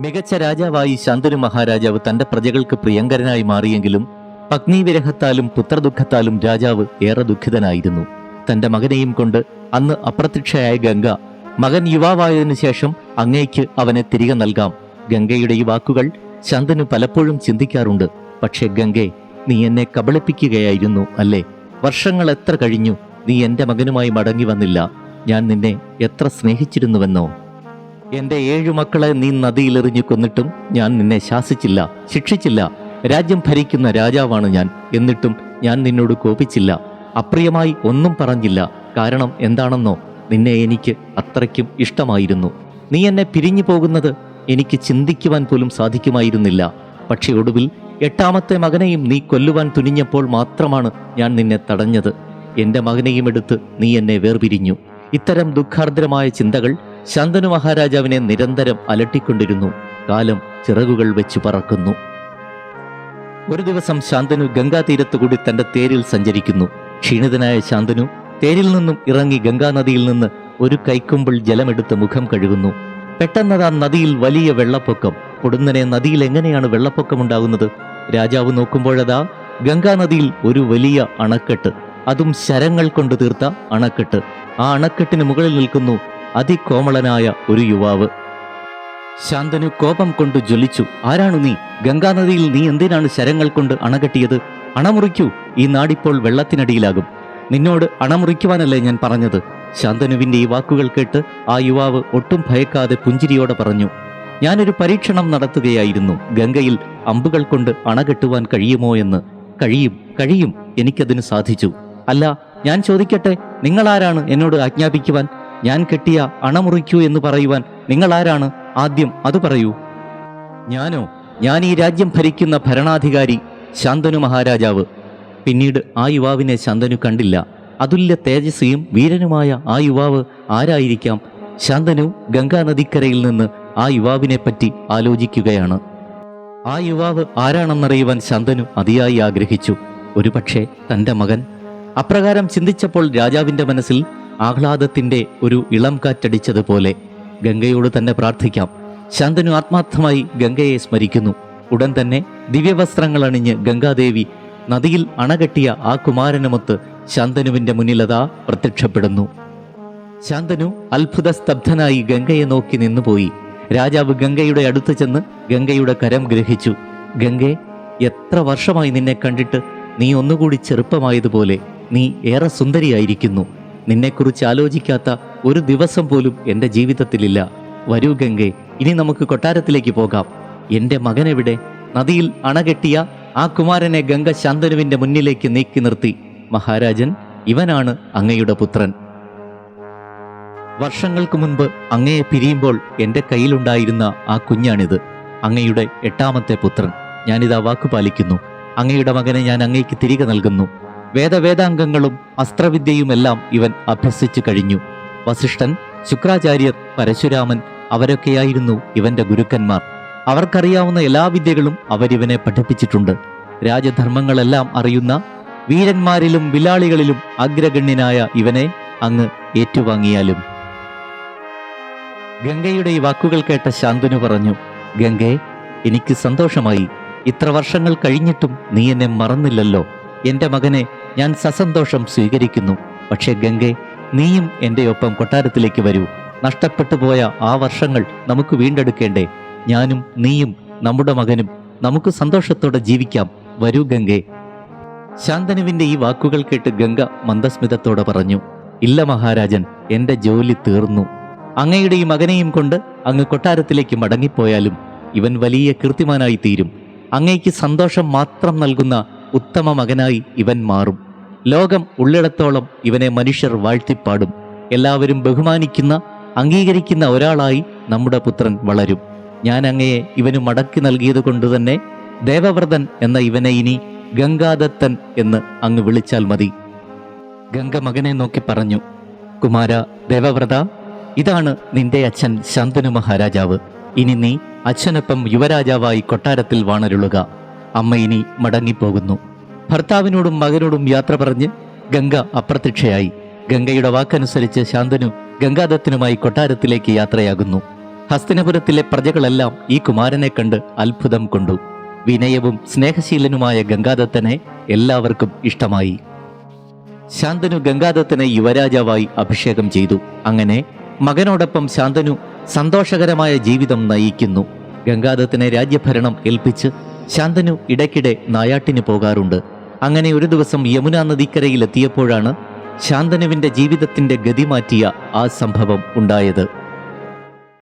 മികച്ച രാജാവായി ശാന്തനു മഹാരാജാവ് തന്റെ പ്രജകൾക്ക് പ്രിയങ്കരനായി മാറിയെങ്കിലും പത്നീവിരഹത്താലും പുത്രദുഃഖത്താലും രാജാവ് ഏറെ ദുഃഖിതനായിരുന്നു. തന്റെ മകനെയും കൊണ്ട് അന്ന് അപ്രത്യക്ഷയായ ഗംഗ മകൻ യുവാവായതിനു ശേഷം അങ്ങേക്ക് അവനെ തിരികെ നൽകാം. ഗംഗയുടെ ഈ വാക്കുകൾ ശാന്തനു പലപ്പോഴും ചിന്തിക്കാറുണ്ട്. പക്ഷേ ഗംഗെ നീ എന്നെ കബളിപ്പിക്കുകയായിരുന്നു അല്ലേ? വർഷങ്ങൾ എത്ര കഴിഞ്ഞു നീ എന്റെ മകനുമായി മടങ്ങി വന്നില്ല. ഞാൻ നിന്നെ എത്ര സ്നേഹിച്ചിരുന്നുവെന്നോ? എന്റെ ഏഴു മക്കളെ നീ നദിയിലെറിഞ്ഞു കൊന്നിട്ടും ഞാൻ നിന്നെ ശാസിച്ചില്ല ശിക്ഷിച്ചില്ല. രാജ്യം ഭരിക്കുന്ന രാജാവാണ് ഞാൻ എന്നിട്ടും ഞാൻ നിന്നോട് കോപിച്ചില്ല. അപ്രിയമായി ഒന്നും പറഞ്ഞില്ല. കാരണം എന്താണെന്നോ നിന്നെ എനിക്ക് അത്രയ്ക്കും ഇഷ്ടമായിരുന്നു. നീ എന്നെ പിരിഞ്ഞു പോകുന്നത് എനിക്ക് ചിന്തിക്കുവാൻ പോലും സാധിക്കുമായിരുന്നില്ല. പക്ഷെ ഒടുവിൽ എട്ടാമത്തെ മകനെയും നീ കൊല്ലുവാൻ തുനിഞ്ഞപ്പോൾ മാത്രമാണ് ഞാൻ നിന്നെ തടഞ്ഞത്. എന്റെ മകനെയും എടുത്ത് നീ എന്നെ വേർപിരിഞ്ഞു. ഇത്തരം ദുഃഖാർദ്രമായ ചിന്തകൾ ശാന്തനു മഹാരാജാവിനെ നിരന്തരം അലട്ടിക്കൊണ്ടിരുന്നു. കാലം ചിറകുകൾ വെച്ച് പറക്കുന്നു. ഒരു ദിവസം ശാന്തനു ഗംഗാതീരത്തു കൂടി തന്റെ തേരിൽ സഞ്ചരിക്കുന്നു. ക്ഷീണിതനായ ശാന്തനു തേരിൽ നിന്നും ഇറങ്ങി ഗംഗാനദിയിൽ നിന്ന് ഒരു കൈക്കുമ്പിൾ ജലമെടുത്ത് മുഖം കഴുകുന്നു. പെട്ടെന്നതാ നദിയിൽ വലിയ വെള്ളപ്പൊക്കം. പൊടുന്നനെ നദിയിൽ എങ്ങനെയാണ് വെള്ളപ്പൊക്കം ഉണ്ടാകുന്നത്? രാജാവ് നോക്കുമ്പോഴതാ ഗംഗാനദിയിൽ ഒരു വലിയ അണക്കെട്ട്. അതും ശരങ്ങൾ കൊണ്ട് തീർത്ത അണക്കെട്ട്. ആ അണക്കെട്ടിന് മുകളിൽ നിൽക്കുന്നു അതികോമളനായ ഒരു യുവാവ്. ശാന്തനു കോപം കൊണ്ട് ജ്വലിച്ചു ആരാണു നീ? ഗംഗാനദിയിൽ നീ എന്തിനാണ് ശരങ്ങൾ കൊണ്ട് അണകെട്ടിയത്? അണമുറിക്കൂ ഈ നാടിപ്പോൾ വെള്ളത്തിനടിയിലാകും. നിന്നോട് അണമുറിക്കുവാനല്ലേ ഞാൻ പറഞ്ഞത്? ശാന്തനുവിന്റെ ഈ വാക്കുകൾ കേട്ട് ആ യുവാവ് ഒട്ടും ഭയക്കാതെ പുഞ്ചിരിയോടെ പറഞ്ഞു ഞാനൊരു പരീക്ഷണം നടത്തുകയായിരുന്നു. ഗംഗയിൽ അമ്പുകൾ കൊണ്ട് അണകെട്ടുവാൻ കഴിയുമോ എന്ന്? കഴിയും കഴിയും എനിക്കതിന് സാധിച്ചു. അല്ല ഞാൻ ചോദിക്കട്ടെ നിങ്ങൾ ആരാണ് എന്നോട് ആജ്ഞാപിക്കുവാൻ? ഞാൻ കെട്ടിയ അണമുറിക്കൂ എന്ന് പറയുവാൻ നിങ്ങളാരാണ്? ആദ്യം അത് പറയൂ. ഞാനോ? ഞാൻ ഈ രാജ്യം ഭരിക്കുന്ന ഭരണാധികാരി ശാന്തനു മഹാരാജാവ്. പിന്നീട് ആ യുവാവിനെ ശാന്തനു കണ്ടില്ല. അതുല്യ തേജസ്വിയും വീരനുമായ ആ യുവാവ് ആരായിരിക്കാം? ശാന്തനു ഗംഗാനദിക്കരയിൽ നിന്ന് ആ യുവാവിനെ പറ്റി ആലോചിക്കുകയാണ്. ആ യുവാവ് ആരാണെന്നറിയുവാൻ ശാന്തനു അതിയായി ആഗ്രഹിച്ചു. ഒരുപക്ഷെ തന്റെ മകൻ അപ്രകാരം ചിന്തിച്ചപ്പോൾ രാജാവിന്റെ മനസ്സിൽ ആഹ്ലാദത്തിന്റെ ഒരു ഇളം കാറ്റടിച്ചതുപോലെ ഗംഗയോട് തന്നെ പ്രാർത്ഥിക്കാം. ശാന്തനു ആത്മാർത്ഥമായി ഗംഗയെ സ്മരിക്കുന്നു. ഉടൻ തന്നെ ദിവ്യവസ്ത്രങ്ങൾ അണിഞ്ഞ് ഗംഗാദേവി നദിയിൽ അണകെട്ടിയ ആ കുമാരനുമൊത്ത് ശാന്തനുവിന്റെ മുന്നിലതാ പ്രത്യക്ഷപ്പെടുന്നു. ശാന്തനു അത്ഭുത സ്തബ്ധനായി ഗംഗയെ നോക്കി നിന്നുപോയി. രാജാവ് ഗംഗയുടെ അടുത്ത് ചെന്ന് ഗംഗയുടെ കരം ഗ്രഹിച്ചു. ഗംഗെ എത്ര വർഷമായി നിന്നെ കണ്ടിട്ട് നീ ഒന്നുകൂടി ചെറുപ്പമായതുപോലെ നീ ഏറെ സുന്ദരിയായിരിക്കുന്നു. നിന്നെക്കുറിച്ച് ആലോചിക്കാത്ത ഒരു ദിവസം പോലും എന്റെ ജീവിതത്തിലില്ല. വരൂ ഗംഗെ ഇനി നമുക്ക് കൊട്ടാരത്തിലേക്ക് പോകാം. എന്റെ മകനെവിടെ? നദിയിൽ അണകെട്ടിയ ആ കുമാരനെ ഗംഗ ശാന്തനുവിന്റെ മുന്നിലേക്ക് നീക്കി നിർത്തി. മഹാരാജൻ ഇവനാണ് അങ്ങയുടെ പുത്രൻ. വർഷങ്ങൾക്ക് മുൻപ് അങ്ങയെ പിരിയുമ്പോൾ എന്റെ കയ്യിലുണ്ടായിരുന്ന ആ കുഞ്ഞാണിത് അങ്ങയുടെ എട്ടാമത്തെ പുത്രൻ. ഞാനിതാ വാക്കു പാലിക്കുന്നു അങ്ങയുടെ മകനെ ഞാൻ അങ്ങയ്ക്ക് തിരികെ നൽകുന്നു. വേദവേദാംഗങ്ങളും അസ്ത്രവിദ്യയുമെല്ലാം ഇവൻ അഭ്യസിച്ചു കഴിഞ്ഞു. വസിഷ്ഠൻ ശുക്രാചാര്യർ പരശുരാമൻ അവരൊക്കെയായിരുന്നു ഇവന്റെ ഗുരുക്കന്മാർ. അവർക്കറിയാവുന്ന എല്ലാ വിദ്യകളും അവരിവനെ പഠിപ്പിച്ചിട്ടുണ്ട്. രാജധർമ്മങ്ങളെല്ലാം അറിയുന്ന വീരന്മാരിലും വിലാളികളിലും അഗ്രഗണ്യനായ ഇവനെ അങ്ങ് ഏറ്റുവാങ്ങിയാലും. ഗംഗയുടെ ഈ വാക്കുകൾ കേട്ട ശാന്തനു പറഞ്ഞു ഗംഗേ എനിക്ക് സന്തോഷമായി. ഇത്ര വർഷങ്ങൾ കഴിഞ്ഞിട്ടും നീ എന്നെ മറന്നില്ലല്ലോ. എന്റെ മകനെ ഞാൻ സസന്തോഷം സ്വീകരിക്കുന്നു. പക്ഷേ ഗംഗെ നീയും എന്റെ ഒപ്പം കൊട്ടാരത്തിലേക്ക് വരൂ. നഷ്ടപ്പെട്ടു പോയ ആ വർഷങ്ങൾ നമുക്ക് വീണ്ടെടുക്കേണ്ടേ. ഞാനും നീയും നമ്മുടെ മകനും നമുക്ക് സന്തോഷത്തോടെ ജീവിക്കാം. വരൂ ഗംഗെ. ശാന്തനുവിന്റെ ഈ വാക്കുകൾ കേട്ട് ഗംഗ മന്ദസ്മിതത്തോടെ പറഞ്ഞു ഇല്ല മഹാരാജൻ എന്റെ ജോലി തീർന്നു. അങ്ങയുടെ ഈ മകനെയും കൊണ്ട് അങ്ങ് കൊട്ടാരത്തിലേക്ക് മടങ്ങിപ്പോയാലും ഇവൻ വലിയ കീർത്തിമാനായി തീരും. അങ്ങയ്ക്ക് സന്തോഷം മാത്രം നൽകുന്ന ഉത്തമ മകനായി ഇവൻ മാറും. ലോകം ഉള്ളിടത്തോളം ഇവനെ മനുഷ്യർ വാഴ്ത്തിപ്പാടും. എല്ലാവരും ബഹുമാനിക്കുന്ന അംഗീകരിക്കുന്ന ഒരാളായി നമ്മുടെ പുത്രൻ വളരും. ഞാൻ അങ്ങയെ ഇവന് മടക്കി നൽകിയത് കൊണ്ട് തന്നെ ദേവവ്രതൻ എന്ന ഇവനെ ഇനി ഗംഗാദത്തൻ എന്ന് അങ്ങ് വിളിച്ചാൽ മതി. ഗംഗ മകനെ നോക്കി പറഞ്ഞു കുമാര ദേവവ്രത ഇതാണ് നിന്റെ അച്ഛൻ ശാന്തനു മഹാരാജാവ്. ഇനി നീ അച്ഛനൊപ്പം യുവരാജാവായി കൊട്ടാരത്തിൽ വാണരുളുക. അമ്മ ഇനി മടങ്ങിപ്പോകുന്നു. ഭർത്താവിനോടും മകനോടും യാത്ര പറഞ്ഞ് ഗംഗ അപ്രത്യക്ഷയായി. ഗംഗയുടെ വാക്കനുസരിച്ച് ശാന്തനു ഗംഗാദത്തിനുമായി കൊട്ടാരത്തിലേക്ക് യാത്രയാകുന്നു. ഹസ്തിനപുരത്തിലെ പ്രജകളെല്ലാം ഈ കുമാരനെ കണ്ട് അത്ഭുതം കൊണ്ടു. വിനയവും സ്നേഹശീലനുമായ ഗംഗാദത്തനെ എല്ലാവർക്കും ഇഷ്ടമായി. ശാന്തനു ഗംഗാദത്തനെ യുവരാജാവായി അഭിഷേകം ചെയ്തു. അങ്ങനെ മകനോടൊപ്പം ശാന്തനു സന്തോഷകരമായ ജീവിതം നയിക്കുന്നു. ഗംഗാദത്തിനെ രാജ്യഭരണം ഏൽപ്പിച്ച് ശാന്തനു ഇടയ്ക്കിടെ നായാട്ടിന് പോകാറുണ്ട്. അങ്ങനെ ഒരു ദിവസം യമുനാ നദിക്കരയിൽ എത്തിയപ്പോഴാണ് ജീവിതത്തിന്റെ ഗതി മാറ്റിയ ആ സംഭവം ഉണ്ടായത്.